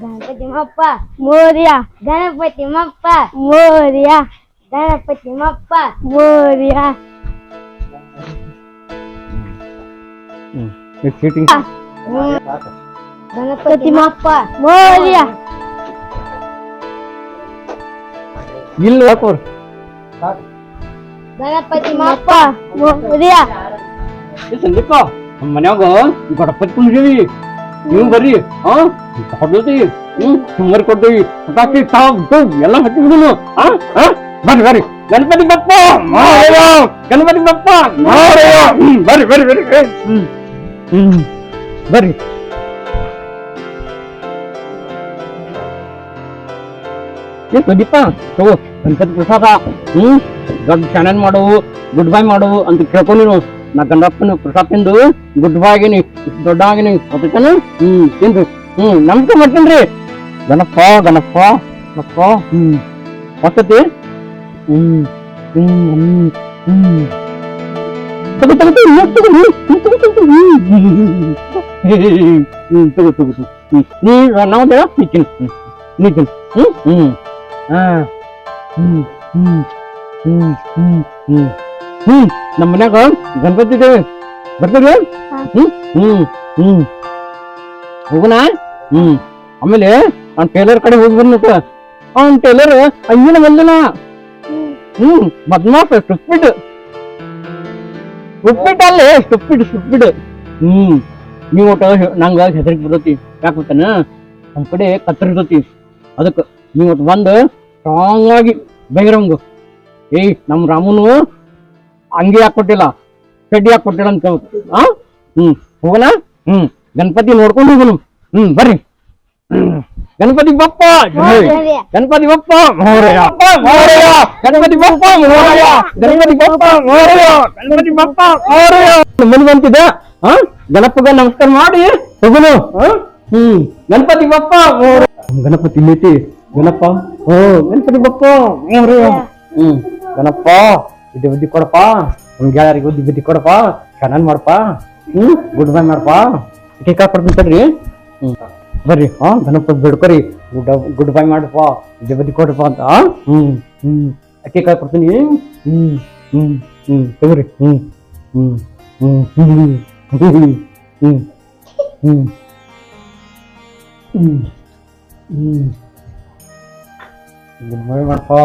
Ganapati Bappa Morya Ganapati Bappa Morya Ganapati Bappa Morya cheating Ganapati Bappa Morya ಇಲ್ಲ ಹಾಕೋರ್ ಗಣಪತಿ ಮಾಪ್ಪ ಮೋರ್ಯ ಸಂದೀಪ ನಮ್ಮ ಮನ್ಯಾಗ ಗಣಪತಿ ಕುಂದ್ರೀವಿ ನೀವು ಬರ್ರಿ ಹಾ? ಹೊಡ್ದತಿ ಹ್ಮ್ ಸುಮ್ಮರ್ ಕೊಡ್ತೀವಿ ಪಟಾಕಿ ತಾವು ಎಲ್ಲ ಹಚ್ಚಿ ಆ ಹಾ ಹಾ? ಬರ್ರಿ ಬರ್ರಿ. ಗಣಪತಿ ಬಪ್ಪ ಮಾರಯ್ಯ. ಗಣಪತಿ ಬಪ್ಪ ಮಾರಯ್ಯ. ಹ್ಮ್ ಬರ್ರಿ ಬರ್ರಿ ಬರ್ರಿ. ಹ್ಮ್ ಹ್ಮ್ ಬರ್ರಿ. ಏ ಪ್ರದೀಪ ತಗೋ ಗಣಪತಿ ಪ್ರಸಾದ ಹ್ಮ್? ದೊಡ್ಡ ಶಾಣನ್ ಮಾಡೋವು ಗುಡ್ ಬೈ ಮಾಡೋ ಅಂತ ಕೇಳ್ಕೊ ನೀನು. ನಾ ಗಣಪನ ಪ್ರಸಾದ ತಿಂದು ಗುಡ್ ಬೈ ಆಗಿನಿ ದೊಡ್ಡ ಆಗಿನಿ. ಗೊತ್ತೈತೇನ ಹ್ಮ್ ತಿಂದು. ಹ್ಮ್ ನಮ್ಗೆ ಮಾಡ್ತೇನ್ರಿ. ಗಣಪ ಗಣಪ ಗಣಪ ಹ್ಮ್. ಹೊಸತಿ? ಹ್ಮ್ ಹ್ಮ್ ಹ್ಮ್ ತಗೋ ತಗೋ ತಗೋ ತಗೋ ತಗೋ ತಗೋ ಹ್ಮ್, ತಗೋ ತಗೋ ಹ್ಮ್ ನೀ ನಾವು ನೀ ತಿನ್ನು. ನೀ ಹ್ಮ್ ಹ್ಮ್. ಹ್ಮ್ ಹ್ಮ್ ಹ್ಮ್ ಹ್ಮ್ ಹ್ಮ್ ಹ್ಮ್ ನಮ್ಮ ಮನ್ಯಾಗ ಗಣಪತಿ ಇದೆ. ಬರ್ತೀರಿ ಹ್ಮ್ ಹ್ಮ್ ಹ್ಮ್. ಹೋಗೋಣ? ಹ್ಮ್. ಆಮೇಲೆ ಅವ್ನ ಟೇಲರ್ ಕಡೆ ಹೋಗಿ ಬರ್ನಕ ಅವ್ನ ಟೇಲರ್ ಅಯ್ಯನ ಬಂದನ. ಹ್ಮ್ ಬದ್ಮಾಸ್ ಸ್ಟುಪಿಡ್ ಸ್ಟುಪಿಡ್ ಅಲ್ಲೇ ಸ್ಟುಪಿಡ್ ಸ್ಟುಪಿಡ್ ಹ್ಮ್. ನೀವು ಒಟ್ಟ ನಂಗ ಹೆದರಿಕೆ ಬರ್ತೈತಿ. ಯಾಕೆ ಗೊತ್ತಾನ? ನಮ್ ಕಡೆ ಕತ್ತರ ಅದಕ್ಕ ಅದಕ್ಕೆ ನೀವು ಒಟ್ಟು ಬಂದು ಸ್ಟ್ರಾಂಗ್ ಆಗಿ ಬಹಿರಂಗು ಏಯ್ ನಮ್ ರಾಮನು ಅಂಗಿ ಹಾಕೊಟ್ಟಿಲ್ಲ ಚಡ್ಡಿ ಹಾಕೊಟ್ಟಿಲ್ಲ ಅಂತ ಕೇಳ್ತು ಹಾ ಹ್ಮ್ ಹೋಗೋಣ? ಹ್ಮ್ ಗಣಪತಿ ನೋಡ್ಕೊಂಡು ಹೋಗೋಣ. ಹ್ಮ್ ಬರ್ರಿ. ಗಣಪತಿ ಬಪ್ಪ. ಗಣಪತಿ ಬಪ್ಪ ಮೋರಯ್ಯ. ಮೋರಯ್ಯ ಗಣಪತಿ ಬಪ್ಪ ಮೋರಯ್ಯ. ಗಣಪತಿ ಬಪ್ಪ ಮೋರಯ್ಯ. ಗಣಪತಿ ಬಪ್ಪ ಮೋರಯ್ಯ. ಮನೆ ಬಂತಿದೆ ಹಾ ಗಣಪಗ ನಮಸ್ಕಾರ ಮಾಡಿ ಹೋಗುನು? ಹ್ಮ್ ಗಣಪತಿ ಬಪ್ಪ ಗಣಪತಿ ಇಲ್ಲೈತಿ. ಗಣಪ ಓ ಗಣಪತಿ ಬಪ್ಪ ಹ್ಞೂ ಹ್ಮ್ ಗಣಪ್ಪ ಬುದ್ಧಿ ಬುದ್ಧಿ ಕೊಡಪ್ಪ ನಮ್ಮ ಗೆಳೆಯರಿಗೆ ಬುದ್ಧಿ ಬುದ್ಧಿ ಕೊಡಪ್ಪ ಚೆನ್ನಾಗಿ ಮಾಡಪ್ಪ ಹ್ಮ್ ಗುಡ್ ಬೈ ಮಾಡಪ್ಪ ಟೀಕಾ ಕೊಡ್ತೀನಿ ತಡ್ರಿ ಹ್ಮ್ ಬರ್ರಿ ಹಾ ಗಣಪ ಬಿಡ್ಕೊರಿ ಗುಡ್ ಗುಡ್ ಬೈ ಮಾಡಪ್ಪ ಬುದ್ಧಿ ಬುದ್ಧಿ ಕೊಡಪ್ಪ ಅಂತ? ಹ್ಮ್ ಹ್ಮ್ ಅಕ್ಕಿ ಕಾಯಿ ಕೊಡ್ತೀನಿ ಹ್ಮ್ ಹ್ಮ್ ಹ್ಮ್ ತಗೋರಿ ಹ್ಮ್ ಹ್ಮ್ ಹ್ಮ್ ಹ್ಮ್ ಹ್ಮ್ ಹ್ಮ್ ಹ್ಮ್ ಹ್ಮ್ ಹ್ಮ್ ಮದುವೆ ಮಾಡ್ಕೋ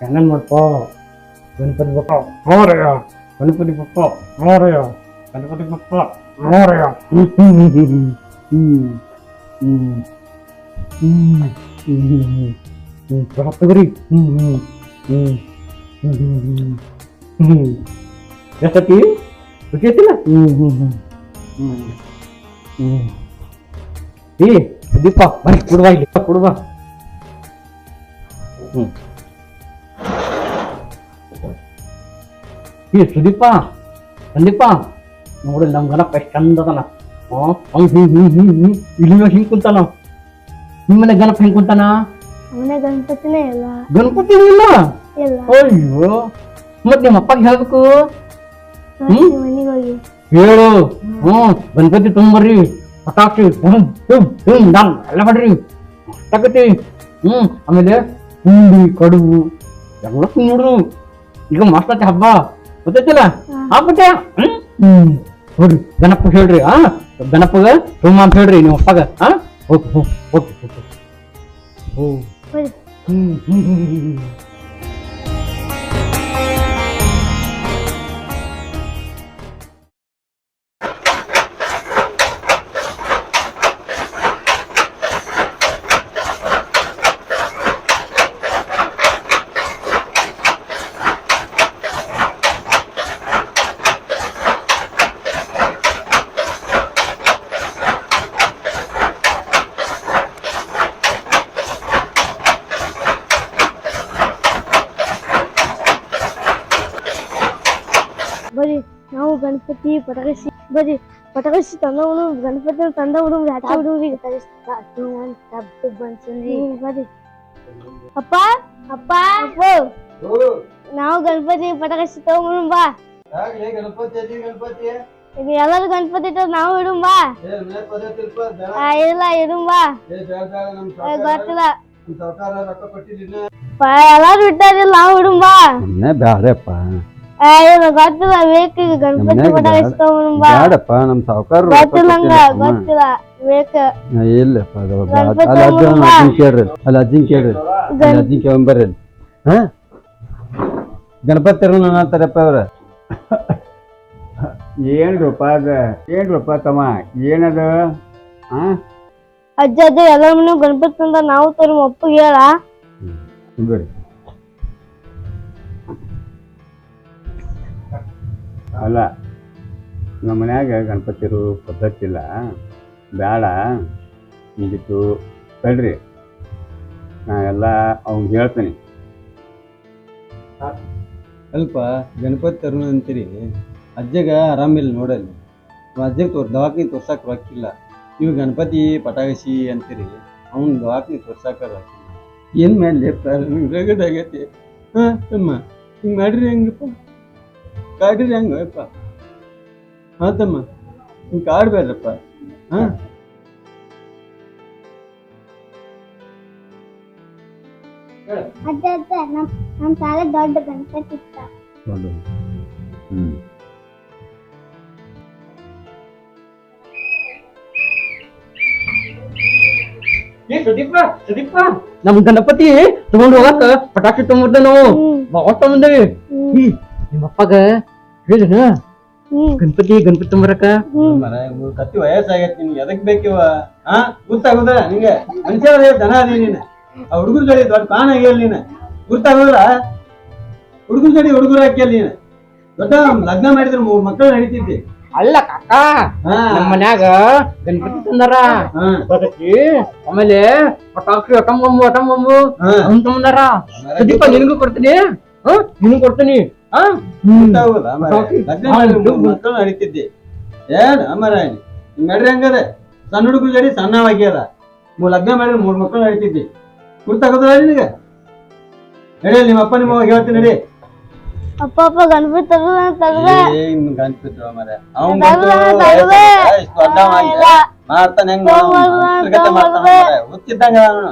ಗಂಡನ ಮಾಡ್ಕೋ. ಗಣಪತಿ ಬಪ್ಪ ನೋಡ್ರಯ್ಯ ಗಣಪತಿ ಬಪ್ಪ ನೋಡ್ರಯ್ಯ ಗಣಪತಿ ಬಪ್ಪ ನೋಡ್ರಯ್ಯ ಹ್ಞೂ ಎಷ್ಟತಿ ರುಚಿ ಐತಿಲ್ಲ ಏ, ದೀಪ ಬರೀ ಕೊಡುವ ಇಲ್ಲಿ, ಕೊಡುವ. ಏ ಸುದೀಪ ಸಂದೀಪ ನೋಡಿ ನಮ್ ಗಣಪ ಎಷ್ಟು ಚಂದ ಅದನ. ಹ್ಞೂ ಹಿಂಗೆ ಹಿಂಗ್ ಹಿಂಗ್ ಇಲ್ಲಿ ಹಿಂಗೆ ಕುಂತಾನ? ನಿಮ್ಮನೆ ಗಣಪ ಹಿಂಗೆ ಕುಂತಾನ? ಅವನೇ ಗಣಪತಿನೇ ಇಲ್ಲ ಗಣಪತಿ ಇಲ್ಲ? ಅಯ್ಯೋ ಮತ್ತೆ ನಿಮ್ಮ ಅಪ್ಪಗೆ ಹೇಳ್ಬೇಕು? ಹೇಳು. ಹ್ಮ್. ಗಣಪತಿ ತುಂಬರ್ರಿ. ಪಟಾಕ್ಷಿ ಹ್ಞೂ ಹ್ಞೂ ಹ್ಞೂ ನಾನು ಎಲ್ಲ ಮಾಡ್ರಿ. ಅಷ್ಟಾಗತಿ. ಹ್ಮ್ ಆಮೇಲೆ ಹುಂಡಿ ಕಡುಬು ಎಲ್ಲ ತಿನ್ನೋಡು ಈಗ ಮಸ್ತ್ ಹಬ್ಬ ಗೊತ್ತೈತಿಲ್ಲ ಆಗ್ಬಿಟ್ಟೆ ಹ್ಮ್? ನೋಡ್ರಿ ಗಣಪ ಹೇಳ್ರಿ ಆ? ಗಣಪಗ ತುಂಬ ಅಂತ ಹೇಳ್ರಿ ನೀವು ಅಪ್ಪಗ ಹಾ ಓಕೆ ಓಕೆ ಓಕೆ ಓ ಬರ್ರಿ. ಹ್ಮ್ ಹ್ಮ್ ಹ್ಮ್ ಹ್ಮ್. ಗಣಪತಿ ಪಟಾಕಸಿ ಬರೀ ಪಟಕಸಿ ತಂದವನು ಗಣಪತಿ ತಂದವನು ಹಚ್ಚ ಹುಡುಗ್ರಿಗೆ ಬರ್ರಿ ಅಪ್ಪ ಅಪ್ಪ. ನಾವು ಗಣಪತಿ ಪಟಕಸಿ ತಗೊಂಡು ಬಾ. ಗಣಪತಿ ಇದು ಎಲ್ಲರೂ ಗಣಪತಿ ಇಟ್ಟು ನಾವು ಇಡು ಬಾ. ಆ, ಇಲ್ಲ ಇಡು ಬಾ. ಗೊತ್ತಿಲ್ಲ. ಎಲ್ಲಾರು ಇಟ್ಟಾರಿಲ್ಲ ನಾವು ಇಡು ಬಾ. ಬ್ಯಾಡಪ್ಪ ಆ, ಇದು ಗೊತ್ತಿಲ್ಲ ಗಣಪತಿ ನಮ್ನ್ಯಾಗ ಪಟಾಕಸಿ ಬಾ ಬ್ಯಾಡಪ್ಪ ನಮ್ ಸಾವುಕಾರ ಇಲ್ಲಪ್ಪ ಅಲ್ಲಿ ಅಜ್ಜ ತಗೊಂಡ್ ಬಾ. ಅಜ್ಜನ್ ಕೇಳ್ರಿ ಅಲ್ಲಿ ಅಜ್ಜನ್ ಕೇಳ್ರಿ ಅಲ್ಲಿ ಅಜ್ಜನ್ ಕೇಳ್ಬರ್ರಿ ಹಾ? ಗಣಪತಿ ಅಂತಾರಪ್ಪ ಅವ್ರ. ಏನ್ ರೂಪ ಅದ? ಏನ್ರಪ್ಪ ರೂಪ ತಮ್ಮ? ಏನದ? ಹಾ? ಅಜ್ಜ ಅಜ್ಜ ಎಲ್ಲ ಗಣಪತಿ ಅಂತ ನಾವು ತರ ಅಪ್ಪಗೆ ಹೇಳ. ಅಲ್ಲ, ನಮ್ಮ ಮನ್ಯಾಗ ಗಣಪತಿರು ಪದ್ಧತಿ ಇಲ್ಲ. ಬೇಡ ಮುಗಿತು. ಬೇಡ್ರಿ ನಾ ಎಲ್ಲ ಅವ್ನಿಗೆ ಹೇಳ್ತೀನಿ. ಅಲ್ಪ ಗಣಪತಿ ತರುಣ ಅಂತೀರಿ. ಅಜ್ಜಗ ಆರಾಮಿಲ್ಲ ನೋಡಲ್ಲಿ. ಅಜ್ಜಗೆ ತೋರ್, ದವಾಖಾನಿ ತೋರ್ಸಕ್ಕೆ ರೊಕ್ಕಿಲ್ಲ ನೀವು ಗಣಪತಿ ಪಟಾಕಸಿ ಅಂತೀರಿ. ಅವ್ನ ದವಾಖಾನಿ ತೋರ್ಸಕ್ಕೆ ರೊಕ್ಕಿಲ್ಲ ಏನು ನಿಮ್ಗೆ ರಗಡ್ ಆಗೈತಿ. ಹಾಂ, ಅಮ್ಮ, ಹಿಂಗೆ ಮಾಡ್ರಿ ಹೆಂಗಪ್ಪ? ಕಾಡ್ರಿ ಹೆಂಗಪ್ಪ ಹಾ ತಮ್ಮ ಹಿಂಗ್ ಕಾಡ್ಬೇಡ್ರಪ್ಪ ಹಾ? ಅಜ್ಜ ಅಜ್ಜ ನಮ್ ನಮ್ ಸಾಲ ದೊಡ್ಡ ಗಣಪತಿ ಇತ್ತ ಹ್ಮ್. ನಮ್ ಗಣಪತಿ ತಗೊಂಡ್ ಹೋಗಾಕ ಪಟಾಕಿ ತಗೊಂಡ್ ನಾವು ಬಾಳ ತಗೊಂಡೇವಿ ಹ್ಮ್. ನಿಮ್ಮ ಅಪ್ಪಗ ಹೇಳಿನ ಗಣಪತಿ ಗಣಪತಿ ತುಂಬರಕ ಕತ್ತಿ ವಯಸ್ಸಾಗೈತಿ ನಿನ್ಗೆ. ಎದಕ್ ಬೇಕಿವ? ಹಾ ಗೊತ್ತಾಗುದ ನಿಂಗೆ. ಮನುಷ್ಯ ದನ ಅದಿ ನೀನ್. ಆ ಹುಡುಗರು ಜೋಡಿ ದೊಡ್ಡ ಕಾಣ ಆಗ್ಯಾಳ ನೀನ್. ಗೊತ್ತಾಗುದ್ರ ಹುಡುಗರು ಜೋಡಿ ಹುಡುಗರು ಹಾಕ್ಯಾಲ ನೀನ್. ದೊಡ್ಡ ಲಗ್ನ ಮಾಡಿದ್ರು ಮೂರ್ ಮಕ್ಕಳು ನಡೀತಿದ್ದೆ. ಅಲ್ಲ ಕಾಕ ಹಾ. ನಮ್ಮ ಮನ್ಯಾಗ ಗಣಪತಿ ತಂದಾರ. ಹಾ. ಬದಕಿ ಆಮೇಲೆ ಪಟಾಕಿ ಅಟಂಬಂಬು ಅಟಂಬಂಬು ಹಾ. ತಂದಾರ. ತಗೊಂಡಾರ ಸುದೀಪ ನಿನಗೂ ಕೊಡ್ತೀನಿ. ಹ್ಮ್ ನಿನಗೂ ಕೊಡ್ತೀನಿ. ಮೂರ್ ಮಕ್ಕಳು ನಡೀತಿದ್ದಿ. ಏನ್ ಅಮರ ನಡ್ರಿ ಹಂಗದ? ಸಣ್ಣ ಹುಡುಗರು ಜೋಡಿ ಸಣ್ಣವಾಗ್ಯದ ಮೂರ್ ಲಗ್ನ ಮಾಡಿದ್ರೆ ಮೂರ್ ಮಕ್ಕಳು ನಡೀತಿದ್ದಿ. ಗೊತ್ತಾಗುದಿಲ್ಲ ನಿನಗೆ? ನಡಿ ನಿಮ್ಮ ಅಪ್ಪ ನಿಮ್ಮ ಹೇಳ್ತೀನಿ ನಡಿ. ಅಪ್ಪ ಅಪ್ಪ ಗಣಪತಿ ತಗದ ತಗದ ಏನ್ ಗಣಪತಿ ಮಾರ್ರೆ. ಅವ್ನ್ ಆಗ್ಯ. ಮಾಡ್ತಾನೆ ಹೆಂಗ್ ಮಾಡ್ತಾನ. ಹುಚ್ಚಿದ್ದಂಗ ಅವ್ನು.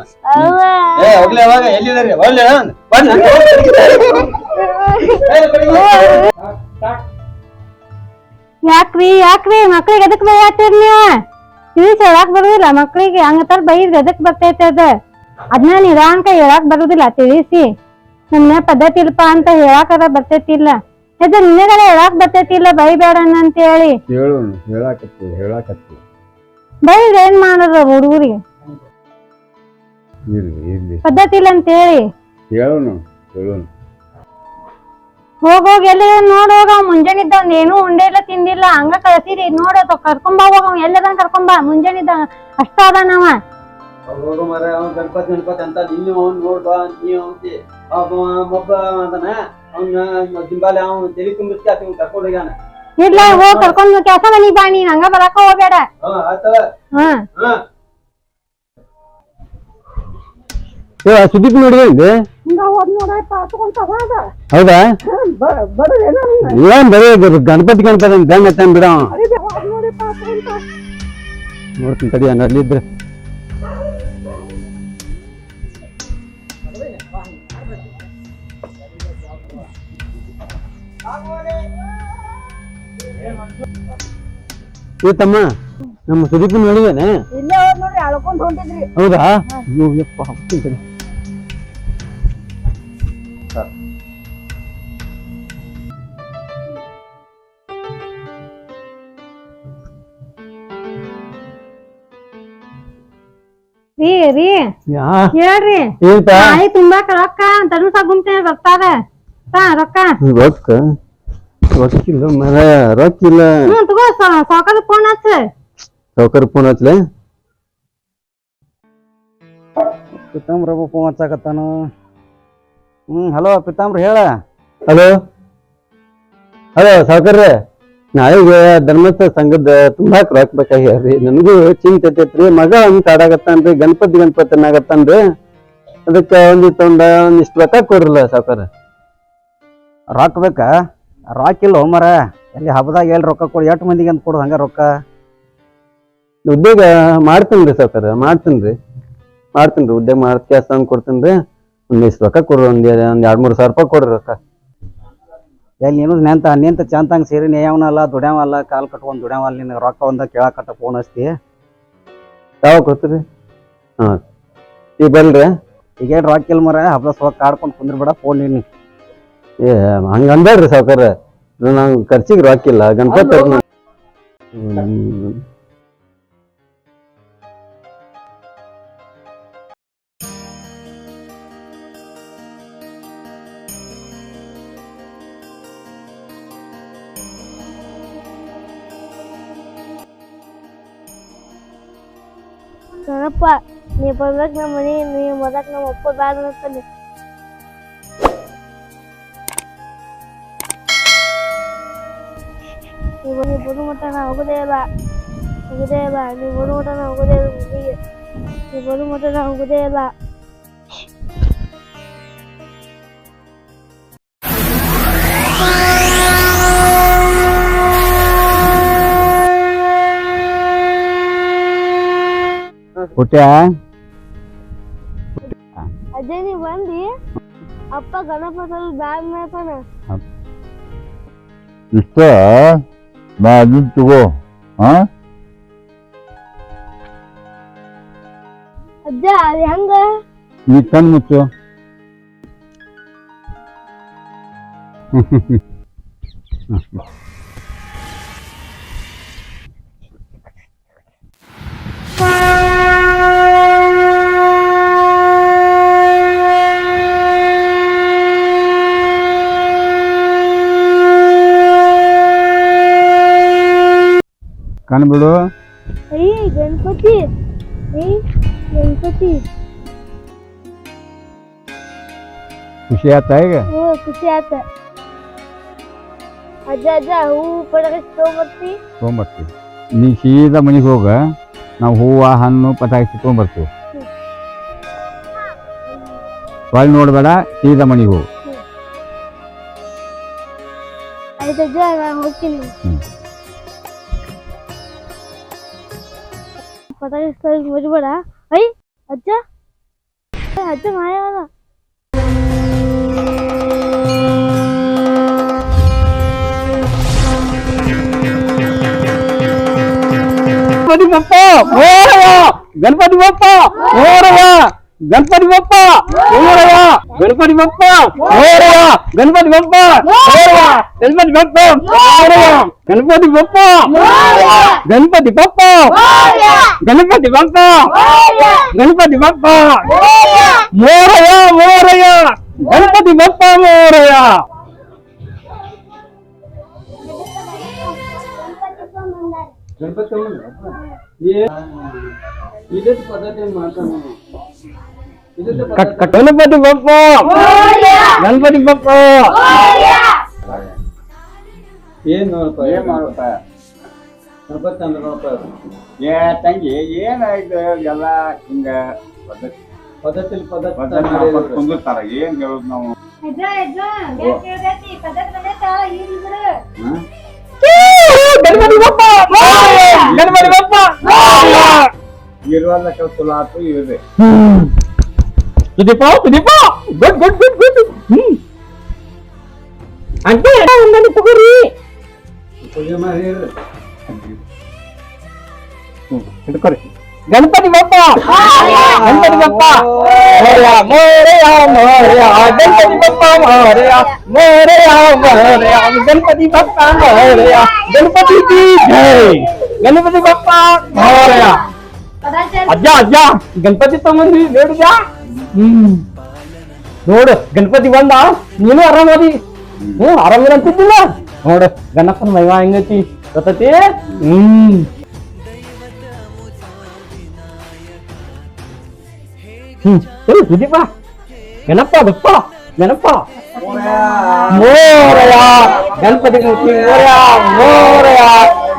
ಏ ಹೋಗ್ಲಿ ಅವಾಗ ಎಲ್ಲಿದಾರೆ ಒಳ್ಳೆ ಯಾಕ್ರಿ ಯಾಕ್ರಿ ಮಕ್ಳಿಗೆ ಎದಕ್ ಬೈಯಾತಿರ್ ನೀವು? ತಿಳಿಸಿ ಹೇಳಾಕ್ ಬರುದಿಲ್ಲ ಮಕ್ಳಿಗೆ ತರ ಬೈದ್ ಎದಕ್ ಬರ್ತೈತೆ ಅದ? ಅದನ್ನ ನಿರಾಂಕ ಹೇಳಾಕ್ ಬರುದಿಲ್ಲ ತಿಳಿಸಿ. ನಿಮ್ಮ ಪದ್ಧತಿ ಇಲ್ಪ ಅಂತ ಹೇಳಾಕದ ಬರ್ತೈತಿಲ್ಲ. ಅದ ನಿನ್ನೆಗಳ ಹೇಳಾಕ್ ಬರ್ತೈತಿಲ್ಲ ಬೈಬೇಡ ಅಂತ ಹೇಳಿ ಹೇಳೋಣ ಹೇಳಾಕತ್ತಿ ಹೇಳಾಕತ್ತಿ ಬೈದ್ ಏನ್ ಮಾಡೋದು ಹುಡುಗರಿಗೆ? ಇರ್ಲಿ ಇರ್ಲಿ. ಪದ್ಧತಿ ಇಲ್ಲ ಅಂತ ಹೇಳಿ ಹೇಳೋಣ ಹೇಳೋನು ಹೋಗ್ ಹೋಗ್ ಎಲ್ಲಿ ನೋಡ್ ಹೋಗ ಮುಂಜಾನಿದ್ದ ಅವ್ನ್ ಏನೂ ಉಂಡೆ ಇಲ್ಲ ತಿಂದಿಲ್ಲ. ಹಂಗ ಕಳ್ಸಿರಿ ನೋಡ ಕರ್ಕೊಂಬ ಹೋಗ ಅವ್ ಎಲ್ಲದ ಕರ್ಕೊಂಬಾ. ಮುಂಜಾನಿದ್ದ ಅಷ್ಟ ಅದಾನವ ಹೋಗು ಮರ ಅವ್ನ್ ಗಣಪತಿ ಗಣಪತಿ ಅಂತ ನೀನು ಅವ್ನ್ ನೋಡ್ಬಾ ಅಂತ. ನೀವ್ ಅಂತಿ ಒಬ್ಬ ಒಬ್ಬ ಅಂತಾನ. ಅವ್ನ ದಿಂಬಾಲೆ ಅವ್ನು ತಲೆ ತುಂಬಿಸ್ತಿ ಆತ ಕರ್ಕೊಂಡು ಹೋಗ್ಯಾನ. ಇಲ್ಲ ಹೋಗ್ ಕರ್ಕೊಂಡ್ ಕೆಲ್ಸ ಮನಿಗ್ ಬಾ ನೀನ್ ಹಂಗ ಬರಾಕ ಹೋಗ್ಬೇಡ. ಹಾ ಆತವ ಹಾ. ಏ ಆ ಸುದೀಪ್ ನೋಡಿದೆ ಹೌದಾ? ಏನ್ ಬರೀ ಗಣಪತಿ ಗಣಪತಿ ಬೆಂಗ್ ಹತ್ತಾನ್ ಬಿಡ. ನೋಡ್ತೀನಿ ತಡಿ ನಾನು ಅಲ್ಲಿದ್ರೆ ಏ ತಮ್ಮ ನಮ್ಮ ಸುದೀಪ್ ನೋಡಿದೇನೆ ಹೌದಾ ಅಯ್ಯೋ ಯಪ್ಪ ರೀ ರೀ. ಯಾ? ಹೇಳ್ರಿ. ತಾಯಿ ನಾಯಿ ತುಂಬಾಕ ರೊಕ್ಕ ತನು ಗುಂಪೇನೆ ಬರ್ತಾರ ತಾ ರೊಕ್ಕ. ರೊಕ್ಕ? ರೊಕ್ಕಿಲ್ಲ ಮರ ರೊಕ್ಕಿಲ್ಲ. ಹ್ಮ್ ತಗೋ ಸಾವ್ಕಾರ ಫೋನ್ ಹಚ್ಚ. ಸೌಕರ್ ಫೋನ್ ಹಚ್ಲೆ ಪಿತಾಂಬ್ರ ಫೋನ್ ಹಚ್ಚಾಕತ್ತಾನು. ಹ್ಮ್ ಹಲೋ ಪಿತಾಂಬ್ರ ಹೇಳ. ಹಲೋ? ಹಲೋ ಸಾವ್ಕರ್ರೆ ನಾಳೆಗೆ ಧರ್ಮಸ್ಥ ಸಂಘದ ತುಂಬಾ ರೊಕ್ಕ ಬೇಕಾಗ್ಯಾವ್ರಿ ನನಗೂ ಚಿಂತೆ ಐತೈತ್ರಿ ಮಗ ಅಂತ ಕಾಡಾಗತ್ತಾನ್ರಿ ಗಣಪತಿ ಗಣಪತಿ ಆಗತ್ತಾನ್ರಿ ಅದಕ್ಕ ಒಂದಿತ್ತು ಒಂದ ಒಂದಿಷ್ಟು ರೊಕ್ಕ ಕೊಡ್ರಲ್ಲ ಸಾವ್ಕಾರ. ರೊಕ್ಕ ಬೇಕಾ? ರೊಕ್ಕ ಇಲ್ಲ ಮರ ಎಲ್ಲಿ ಹಬ್ಬದಾಗ ಎಲ್ಲಿ ರೊಕ್ಕ ಕೊಡಿ, ಎಷ್ಟು ಮಂದಿಗೆ ಅಂತ ಕೊಡೋದು ಹಂಗ ರೊಕ್ಕ. ಉದ್ಯೋಗ ಮಾಡ್ತೀನಿ ಸಾವ್ಕಾರ ಮಾಡ್ತೀನಿ ರೀ ಮಾಡ್ತೀನಿ ರೀ ಉದ್ಯೋಗ ಮಾಡ್ತೀಯ ಕೆಲಸ ಕೊಡ್ತೀನಿ ರೀ ಒಂದಿಷ್ಟು ರೊಕ್ಕ ಕೊಡ್ರಿ, ಒಂದ್ ಒಂದು ಎರಡು ಮೂರು ಸಾವಿರ ರೂಪಾಯಿ ಕೊಡ್ರಿ ರೊಕ್ಕ. ಎಲ್ಲಿ ನೀನು ನೆಂತ, ನಿಂತ ಚಂತಂಗೆ ಸೇರಿ ನೇಯವನಲ್ಲ ದುಡ್ಯಾವಲ್ಲ, ಕಾಲು ಕಟ್ಕೊಂಡು ದುಡ್ಯಾವಲ್ಲ, ನಿನಗೆ ರೊಕ್ಕ ಒಂದ ಕೇಳಕಟ್ಟ ಫೋನ್ ಹಚ್ತಿ. ಯಾವಾಗ ಕೊಡ್ತೀರಿ? ಹಾಂ. ಈಗ ಬಲ್ರಿ ಈಗೇನು ರೊಕ್ಕ ಇಲ್ಲ ಮರ ಹಬ್ಬ ಸ್ವಲ್ಪ ಕಾಡ್ಕೊಂಡು ಕುಂದ್ರಬೇಡ ಫೋನ್ ನೀನು ಏ, ಹಂಗೆ ಅಂಬೇಡ್ರಿ ಸಾವ್ಕಾರ. ನಂಗೆ ಖರ್ಚಿಗೆ ರೊಕ್ಕಿಲ್ಲ ಗಣಪತಿ ಹ್ಮ್ ನನಪ್ಪ ನೀ ಬರ್ಬೇಕು ನಮ್ಮ ಮನೆ ನೀ ಬರಕ್ ನಮ್ಮ ಅಪ್ಪ ಬ್ಯಾಡ ಅಂತಾನೆ ನೀವು ನೀವು ಬರೋ ಮಟ್ಟ ನಾ ಹೋಗೋದೇ ಇಲ್ಲ ಹೋಗೋದೇ ಇಲ್ಲ ನೀವು ಬರೋ ಮಟ್ಟ ನಾ ಹೋಗೋದೇ ಇಲ್ಲ ಮನೆಗೆ ನೀವು ಬರೋ ಮಟ್ಟ ನಾ ಹೋಗೋದೇ ಇಲ್ಲ ಹುಟ್ಟ್ಯಾ ಅಜ್ಜ ನೀ ಬಂದಿ ಅಪ್ಪ ಗಣಪತಿ ಬ್ಯಾಗ್ ಮೇತಾನ ಇಷ್ಟ ನಾ ಅದನ್ನ ತಗೋ ಹಾ ಅಜ್ಜ ಅದು ಹೆಂಗ ನೀ ಕಣ್ ಮುಚ್ಚು ಕಣ್ ಬಿಡು ಐ ಗಣಪತಿ ಐ ಗಣಪತಿ ಖುಷಿ ಆಯ್ತಾ ಈಗ ಹ್ಞೂ ಖುಷಿ ಆತ ಅಜ್ಜ ಅಜ್ಜ ಹೂ ಪಟಾಕಿ ತಗೊಂಬರ್ತಿ ತೊಗೊಂಬರ್ತೀವಿ ನೀ ಸೀದಾ ಮನೆಗೆ ಹೋಗ ನಾವು ಹೂವು ಹಣ್ಣು ಪಟಾಕಿ ತೊಗೊಂಬರ್ತೀವಿ ಹೊಳ್ ನೋಡ್ಬೇಡ ಸೀದಾ ಮನೆಗೆ ಹೋಗು ಆಯ್ತು ಅಜ್ಜ ನಾನು ಹೋಗ್ತೀನಿ ಹ್ಮ್. ಪಟಾಕಿ ಸ್ಥಳ ಮರಿಬೇಡ ಐ ಅಜ್ಜ ಏ, ಅಜ್ಜ ಮಾಯವಾದ ಗಣಪತಿ ಬಪ್ಪ ಮೋರಯ್ಯ ಗಣಪತಿ ಬಪ್ಪ ಮೋರಯ್ಯ ಗಣಪತಿ ಬಪ್ಪ ಮೋರಯ್ಯ ಗಣಪತಿ ಬಪ್ಪ ಮೋರಯ್ಯ ಗಣಪತಿ ಬಪ್ಪ ಮೋರಯ್ಯ ಗಣಪತಿ ಬಪ್ಪ ಮೋರಯ್ಯ ಗಣಪತಿ ಬಪ್ಪ ಗಣಪತಿ ಬಪ್ಪ ಗಣಪತಿ ಬಪ್ಪ ಗಣಪತಿ ಬಪ್ಪ ಮೋರಯ್ಯ ಮೋರಯ್ಯ ಗಣಪತಿ ಬಪ್ಪ ಮೋರಯ್ಯ ಗಣಪತಿ ಗಣಪತಿ ಬಪ್ಪ. ಗಣಪತಿ ಬಪ್ಪ. ಏನ್ ನೋಡಪ್ಪ ಏನ್ ಮಾಡಪ್ಪ ಗಣಪತಿ ಅಂದ್ರೆ ನೋಡಪ್ಪ ಏ ತಂಗಿ ಏನಾಯ್ತು ಎಲ್ಲ ಹಿಂಗ ಪದ್ಧತಿ? ಪದ್ಧತಿ ಪದ್ಧತಿ ಕುಂದಿರ್ತಾರ ಏನ್ ಹೇಳುದು ನಾವು? ಗಣಪತಿ ಬಪ್ಪ. ಗಣಪತಿ ಬಪ್ಪ. ಮೋರ್ಯ! ಗಣಪತಿ ಬಪ್ಪ ಮೋರ್ಯ! ಇರುವಲ್ಲ ಕೆಲಸ ಚಲೋ ಆತು ಇರ್ರಿ Sudeep Sudeep good good good good ಹ್ಮ್ ಅಂತೆ ಒಂದನ್ನು ತಗೋರಿ ಪೂಜೆ ಮಾಡಿ ಹೇಳ್ರಿ. ಹಿಡ್ಕೊರಿ ಗಣಪತಿ ಬಪ್ಪ ಗಣಪತಿ ಬಪ್ಪ ಮೋರ್ಯ ಮೋರ್ಯ ಮೋರ್ಯ ಗಣಪತಿ ಬಪ್ಪ ಮೋರ್ಯ ಮೋರ್ಯ ಮೋರ್ಯ ಗಣಪತಿ ಬಪ್ಪ ಮೋರ್ಯ ಗಣಪತಿ ಕಿ ಜೈ ಗಣಪತಿ ಬಪ್ಪ ಮೋರ್ಯ ಅಜ್ಜ ಅಜ್ಜ, ಗಣಪತಿ ತಗೊಂಡ್ವಿ ನೋಡಿದ ಹ್ಮ್. ನೋಡು, ಗಣಪತಿ ಬಂದ, ನೀನು ಆರಾಮದಿ. ಹ್ಮ್, ಆರಾಮಿಲ್ಲ ಅಂತಿದ್ದಿಲ್ಲ. ನೋಡು, ಗಣಪನ ಮೈವಾ ಹೆಂಗೈತಿ ಗೊತ್ತೈತಿ? ಹ್ಮ್. ಹ್ಮ್. ಸರಿ ಸುದೀಪ. ಗಣಪ ಬಪ್ಪ ಗಣಪ ಮೋರಯ ಗಣಪತಿ ಮೂರ್ತಿ ಮೋರಯ ಮೋರಯ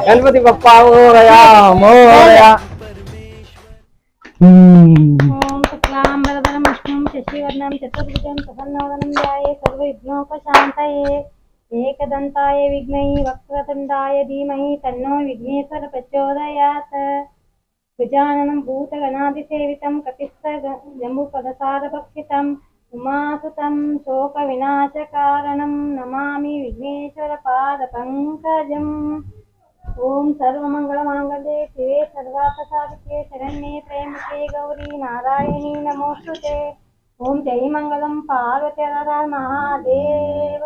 ಗಣಪತಿ ಬಪ್ಪ ಮೋರಯ ಮೋರಯ ఓం శుక్లాంబరధరం విష్ణుం శశివర్ణం చతుర్భుజం ప్రసన్నవదనం ధ్యాయే సర్వవిఘ్నోపశాంతయే ఏకదంతాయ విఘ్నై వక్రతుండాయ ధీమహి తన్నో విఘ్నేశ్వర ప్రచోదయాత్. గజాననం భూతగణాదిసేవితం కపిస్తజంబుపదసారభక్షితం ఉమాసుతం శోకవినాశకారణం నమామి విఘ్నేశ్వర పాదపంకజం ओम सर्वमंगल मंगले शिवे सर्वापसारिके शरण्ये के गौरी नारायणी नमोस्तुते ओम जय मंगलम पार्वती महादेव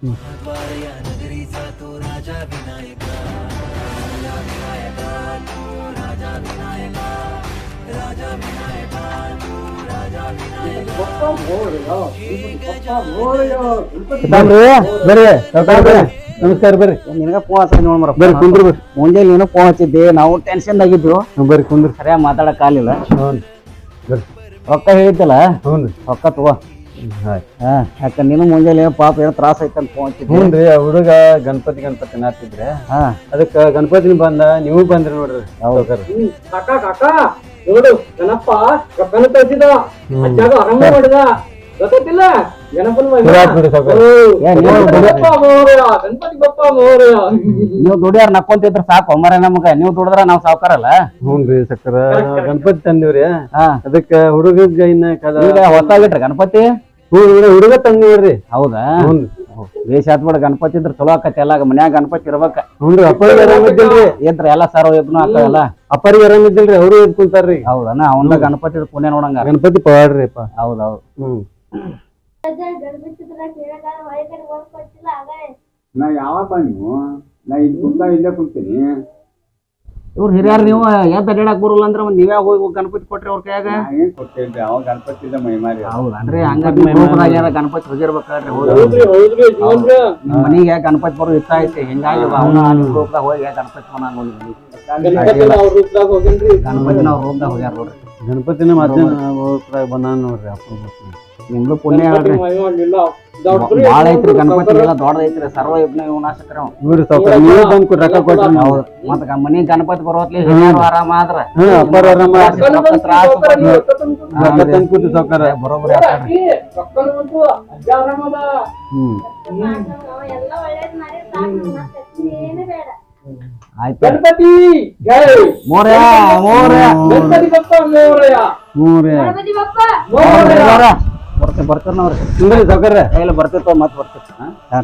नगरीचा तो राजा विनायका राजा विनायका तू राजा विनायका राजा विनायका तू राजा विनायका बोल बोल बोल बोल बोल बोल बोल बोल बोल बोल बोल बोल ನಮಸ್ಕಾರ ಬರ್ರಿ. ನಿನಗ ಫೋನ್ ಹಚ್ಚಿ ನೋಡ್ ಮರ ಬರ್ರಿ ಕುಂದ್ರಿ ಬರ್ರಿ. ಮುಂಜಾನೆ ನೀನು ಫೋನ್ ಹಚ್ಚಿದ್ದೆ ನಾವು ಟೆನ್ಷನ್ ಆಗಿದ್ವು ಬರ್ರಿ ಕುಂದ್ರಿ. ಸರಿಯಾಗಿ ಮಾತಾಡಕ್ ಆಗ್ಲಿಲ್ಲ. ರೊಕ್ಕ ಹೇಳಿದ್ದಲ್ಲ? ಹ್ಞೂ ರೀ. ರೊಕ್ಕ ತಗೋ. ಹಾ ಯಾಕ ನೀನು ಮುಂಜಾನೆ ಏನೋ ಪಾಪ ಏನೋ ತ್ರಾಸ ಐತೆ ಅಂತ ಫೋನ್ ಹಚ್ಚಿದ್ದೆ. ಹ್ಞೂ ರೀ ಆ ಹುಡುಗ ಗಣಪತಿ ಗಣಪತಿ ನಾತಿದ್ರೆ ಹಾ. ಅದಕ್ಕೆ ಗಣಪತಿನ ಬಂದ ನೀವು ಬಂದ್ರಿ ನೋಡ್ರಿ ಹೌದು. ಕಾಕ ಕಾಕ. ನೋಡು ಗಣಪ್ಪ ರೊಕ್ಕನ ಕಳ್ಸಿದ ಅಜ್ಜಾಗ ಆರಂಭ ಮಾಡಿದ. ಗೊತ್ತಿಲ್ಲ ಗಣಪನ. ಗಣಪತಿ ಬಪ್ಪ ಮೋರಯ ನೀವು ದುಡಿಯಾರ ನಕ್ಕೊಂತಿದ್ರ ಸಾಕು ಮರ ನಮಗ ನೀವು ದುಡಿದ್ರ ನಾವ್ ಸಾವ್ಕಾರಲ್ಲ. ಹ್ಞೂ ರೀ ಸಕ್ಕರ ಗಣಪತಿ ತಂದಿವ್ರಿ. ಹಾ. ಅದಕ್ಕ ಹುಡುಗ ಇನ್ನ ಕದ ಈಗ ಹೊಸಾಗಿಟ್ರ ಗಣಪತಿ? ಹ್ಞೂ ಹುಡುಗ ತಂದಿವ್ರಿ. ಹೌದಾ? ಹ್ಞೂ ದೇಶ ಆತ್ಬಿಡ ಗಣಪತಿ ಇದ್ರ ಚಲೋ ಆಕತಿ ಎಲ್ಲ ಮನ್ಯಾಗ ಗಣಪತಿ ಇರ್ಬೇಕ. ಹ್ಞೂ ರೀ ಅಪ್ಪರಿಗೆ ಆರಾಮ ಇದ್ದಿಲ್ರಿ. ಇದ್ರ ಎಲ್ಲ ಸರ್ವ ಆಕಲ್ಲ ಅಪ್ಪರಿಗೆ ಆರಾಮ ಇದ್ದಿಲ್ರಿ ಅವರು ಎದ್ ಕುಂತಾರ್ರಿ ಹೌದನ ಅವನ ಗಣಪತಿ ಪುಣ್ಯ ನೋಡಂಗ ಗಣಪತಿ ಪವಾಡ್ರಿ ಅಪ್ಪ ಹೌದೌದು. ಹ್ಞೂ. ನಾ ಯಾವಾಗ ಬಂದು ನಾ ಇಲ್ಲಿ ಕುಂತ ಇಲ್ಲೇ ಕುಂತೀನಿ. ಇವ್ರು ಹಿರಿಯರ್ ನೀವು ಯಾಕೆ ಅಡ್ಯಾಡಕ್ ಬರಲ್ಲ ಅಂದ್ರ ಒಂದ್ ನೀವೇ ಹೋಗಿ ಗಣಪತಿ ಕೊಟ್ರಿ ಅವ್ರ ಕೈಯಾಗ? ಏನ್ ಕೊಟ್ಟಿಲ್ರಿ ಅವ ಗಣಪತಿ ಇಲ್ಲ ಮೈಮಾರಿ ಹೌದನ್ರಿ ಹಂಗ ಗಣಪತಿ ಹೋಗಿರ್ಬೇಕಾಡ್ರಿ ನಿಮ್ ಮನಿಗೆ ಗಣಪತಿ ಬರೋ ಇಷ್ಟ ಐತಿ ಹಿಂಗಾಗಿ ಅವನ ರೂಪದಾಗ ಹೋಗಿ ಗಣಪತಿ ಮನಾಗ ಗಣಪತಿನ ಅವ್ರ ರೂಪದಾಗ ಹೋಗ್ಯಾರ ನೋಡ್ರಿ. ಗಣಪತಿನ ಮತ್ತೆ ನೋಡ್ರಿ ಅಪ್ಪ ನಿಮ್ದು ಪುಣ್ಯ ಹೇಳ್ರಿ ಬಾಳ ಐತ್ರಿ ಗಣಪತಿ ಎಲ್ಲ ದೊಡ್ಡ ಐತ್ರಿ. ಸರ್ವ ಇಬ್ನ ವಿನಾಶಕರ. ಇವ್ರಿ ಸಾವ್ಕಾರ ನೀವೇ ಬಂದ್ ರೊಕ್ಕ ಕೊಟ್ರಿ ನಾವು ಹೌದು. ಮತ್ತ ಮನಿ ಗಣಪತಿ ಬರೋತ್ಲಿ ಹಿರಿಯರು ಆರಾಮ ಆದ್ರ. ಅಪ್ಪಾರ ಆರಾಮ ತ್ರಾಸ. ರೊಕ್ಕ ತಂದ್ ಸಾವ್ಕಾರ. ಆಗ್ತಾರ್ರಿ. ಆಯ್ತು. ಮೋರ್ಯ ಮೋರ್ಯ. ಗಣಪತಿ ಬಪ್ಪ ಬರ್ತೀವಿ ಬರ್ತಾರೆ ನೋಡ್ರಿ ಹಿಂಗ್ರಿ ಸರ್ಕಾರ ಇಲ್ಲ ಬರ್ತಿತ್ತು ಮತ್ತೆ ಬರ್ತಿತ್ತು ಹಾ?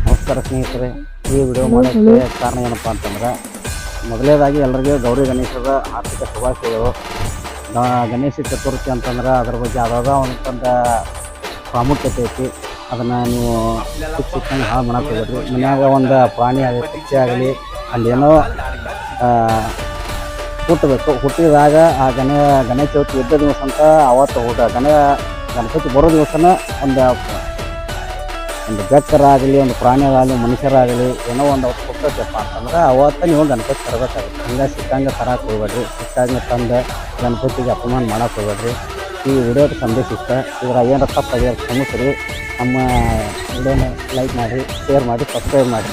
ನಮಸ್ಕಾರ ಸ್ನೇಹಿತರೆ ಈ ವಿಡಿಯೋ ಮಾಡೋಕ್ಕೆ ಕಾರಣ ಏನಪ್ಪ ಅಂತಂದ್ರೆ ಮೊದಲೇದಾಗಿ ಎಲ್ಲರಿಗೂ ಗೌರಿ ಗಣೇಶದ ಆರ್ಥಿಕ ಶುಭಾಶಯಗಳು. ಗಣೇಶ ಚತುರ್ಥಿ ಅಂತಂದ್ರೆ ಅದ್ರ ಬಗ್ಗೆ ಯಾವ್ದಾದ ಒಂದೊಂದು ಪ್ರಾಮುಖ್ಯತೆ ಐತಿ. ಅದನ್ನು ನೀವು ಚಿಕ್ಕ ಸಿಕ್ಕಂಗೆ ಹಾಳು ಮಾಡಕ್ಕೆ ಹೋಗ್ಬೇಡ್ರಿ. ಮನ್ಯಾಗ ಒಂದು ಪ್ರಾಣಿ ಆಗಲಿ, ಪಕ್ಷಿ ಆಗಲಿ ಅಲ್ಲೇನೋ ಹುಟ್ಟಬೇಕು ಹುಟ್ಟಿದಾಗ ಆ ಗಣ, ಗಣೇಶ ಚೌತಿ ಇದ್ದ ದಿವಸ ಅಂತ ಅವತ್ತು ಊಟ, ಗಣ ಗಣಪತಿ ಬರೋ ದಿವಸನ ಒಂದು ಒಂದು ಬೆಕ್ಕರಾಗಲಿ, ಒಂದು ಪ್ರಾಣಿಗಳಾಗಲಿ ಮನುಷ್ಯರಾಗಲಿ, ಏನೋ ಒಂದು ಅವತ್ತು ಹುಟ್ಟೋದಪ್ಪ ಅಂತಂದ್ರೆ ಅವತ್ತು ನೀವು ಗಣಪತಿ ತರಬೇಕಾಗುತ್ತೆ. ಹಂಗೆ ಸಿಕ್ಕಂಗೆ ತರಕ್ಕೆ ಹೋಗ್ಬೇಡ್ರಿ. ಸಿಕ್ಕಂಗೆ ತಂದು ಗಣಪತಿಗೆ ಅಪಮಾನ ಮಾಡಕ್ಕೆ ಹೋಗ್ಬೇಡ್ರಿ. ಈ ವಿಡಿಯೋದ ಸಂದೇಶ ಇಷ್ಟ ಇದರ ಏನಾರ ತಪ್ಪಾಗಿ ಕ್ಷಮಿಸ್ರಿ. ನಮ್ಮ ವಿಡಿಯೋನ ಲೈಕ್ ಮಾಡಿ ಶೇರ್ ಮಾಡಿ ಸಬ್ಸ್ಕ್ರೈಬ್ ಮಾಡಿ.